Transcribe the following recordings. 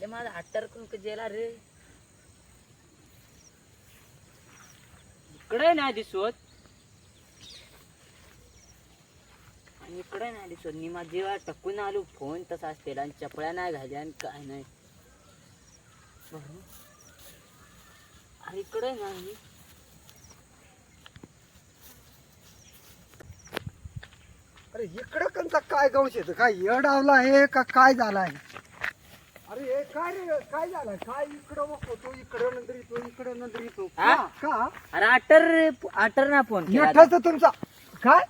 ले माझा अट्टर गेला रे. इकडे नाही दिसत आणि इकडे नाही दिसत मी माझी जेव्हा टकून आलो. फोन तसा असते आणि चपळ्या नाही घाल्या आणि काय नाही. अरे इकडे नाही अरे इकडं कंचा काय गवश शेत काय येडावला आहे का काय झाला आहे? अरे हे काय रे? काय झालं? काय इकडं बघ होतो इकडं नंतर येतो इकडं नंतर येतो हा? का? का? अरे अट्टर अट्टर ना फोन केला तुमचा. काय?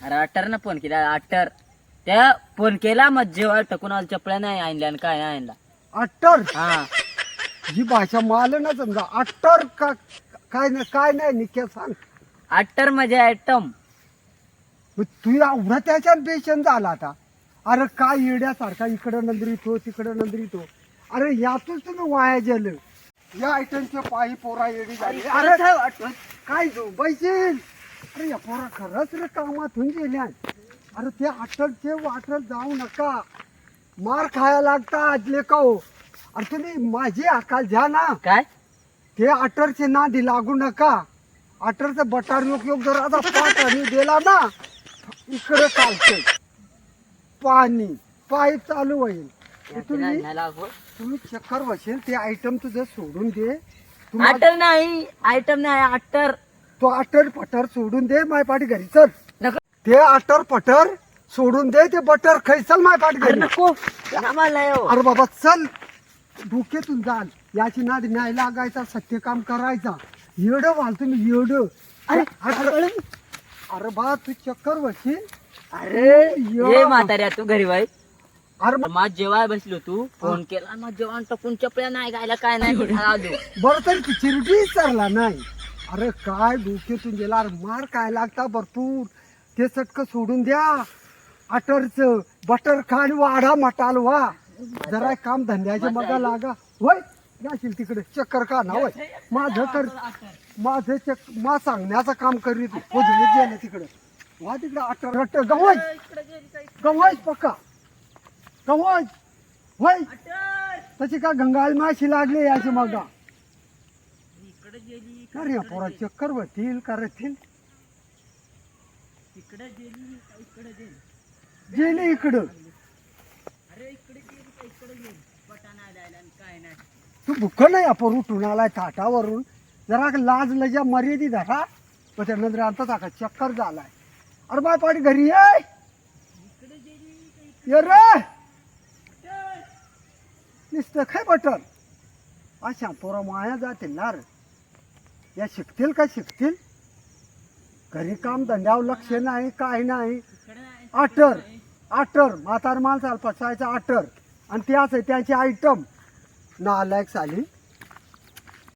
अरे अट्टर ना फोन केला अट्टर त्या फोन केला मग जेव्हा टकून चपळ्या नाही आणल्या आणि काय नाही आणला. अट्टर हा. ही भाषा मला ना समजा. अट्टर का काय नाही काय नाही निक्या सांग. अट्टर म्हणजे आयटम मग तू एवढा त्याच्यात बेशन झाला आता. अरे काय येड्यासारखा इकडं नंतर येतो तिकडं येतो अरे यातून तुम्ही वाया गेलं. या आयटमच्या पायी पोरा येडी झाली. अरे काय झोपायचील अरे या पोरा खरंच रे कामातून गेल्या अरे ते अटलचे वाटल जाऊ नका. मार खायला लागता आजले का हो? अरे तुम्ही माझी अकाल घ्या ना. काय? ते अटरचे नादी लागू नका. अटरचं बटार योग योग जर आता पाठ आणि दिला ना इकडे चालतंय. पाणी पाईप चालू होईल. ते तुम्ही नाही. तुम्ही चक्कर बसेल ते आयटम तुझं सोडून दे. तुम्हाला- अट्टर नाही आयटम नाही अट्टर तो अटर पटर सोडून दे माय पाठी घरी चल. नको. ते अटर पटर सोडून दे ते बटर खाई चल माय पाठी अरे घरी. नको आम्हाला हो. अरे बाबा चल. डोक्यातून जाल. याची नाद न्याय लागायचा सत्य काम करायचा. येडं व्हाल तुम्ही येडं. अरे अरे अरे बा तू चक्कर बसशील अरे यो. म्हाताऱ्या तू घरी बाई अरे माझ जेवाय बसलो तू. फोन केला मग जेवण टकून चपल्या नाही गायला काय नाही आलो बरं तरी ती चिरटी विचारला नाही. अरे काय डोक्यातून गेला अरे मार काय लागता भरपूर. ते चटक सोडून द्या. अटरच बटर खाण वाढा मटाल वा. जरा काम धंद्याचे मगा लागा. होय जाशील तिकडे. चक्कर का ना होय. माझं कर माझं चक मा सांगण्याचं काम करीत गेलं तिकडे. वा तिकडे अटर अटर गवय गवय पक्का. तशी का गंगाळ माशी लागली याची मगा? अरे पोरा चक्कर बसतील करतील. गेली इकडं तू भुक नाही आपण उठून आलाय थाटावरून. जरा लाज लजा मर्यादी धरा. मग त्यानंतर आता चक्कर झालाय. अरे बाय पाठी घरी ये. ये रे. नुसतं काय बटर अशा पोरं माया जातील ना रे. या शिकतील का शिकतील? घरी काम धंद्यावर लक्ष नाही काय नाही. आटर आटर म्हातार माणसाला पसायचा आटर. आणि ते आहे त्याचे आयटम नालायक साली.